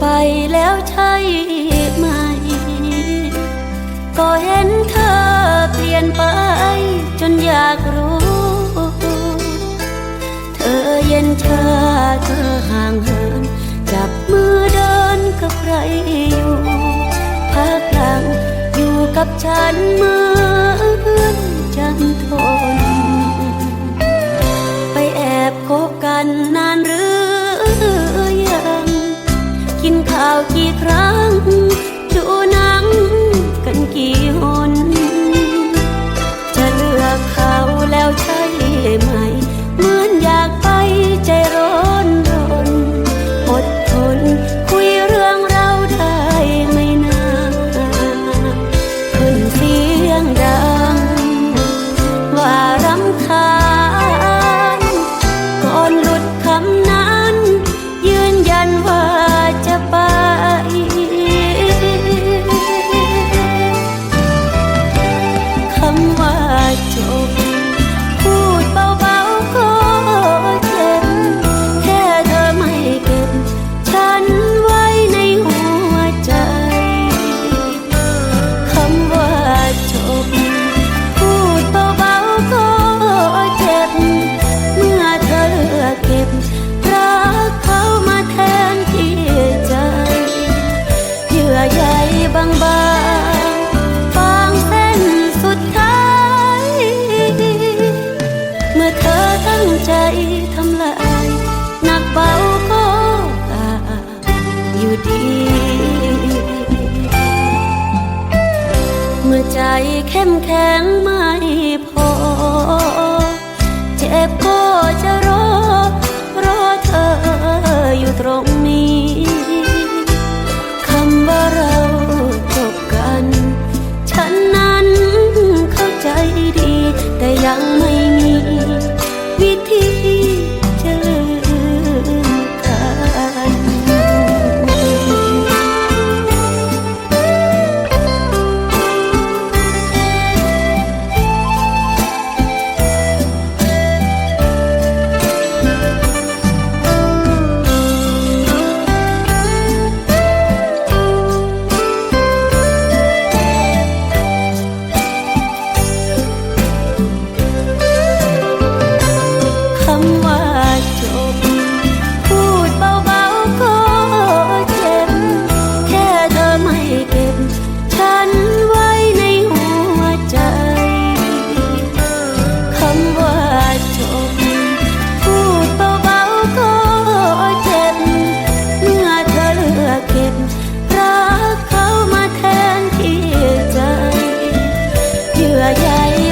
ไปแล้วใช่ไหม ก็เห็นเธอเปลี่ยนไปจนอยากรู้ เธอเย็นชาเธอห่างเหิน จับมือเดินกับใครอยู่พักหลังอยู่กับฉันเหมือนจันทน กี่ครั้ง เข้มแข็งไม่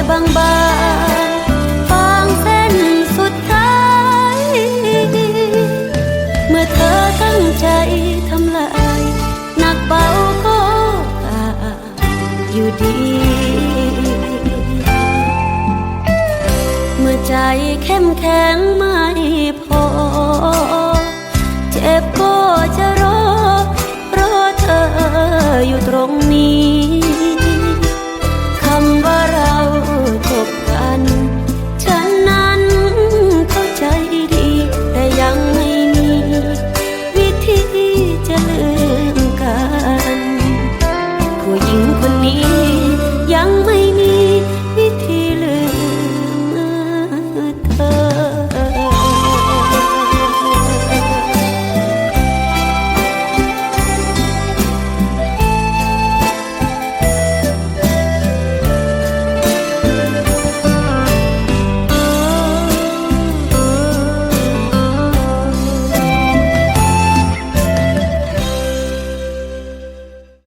บางบางฟางเส้นสุดท้าย เมื่อเธอตั้งใจทำลายหนักเบาก็อาอยู่ดี เมื่อใจเข้มแข็งไม่พอ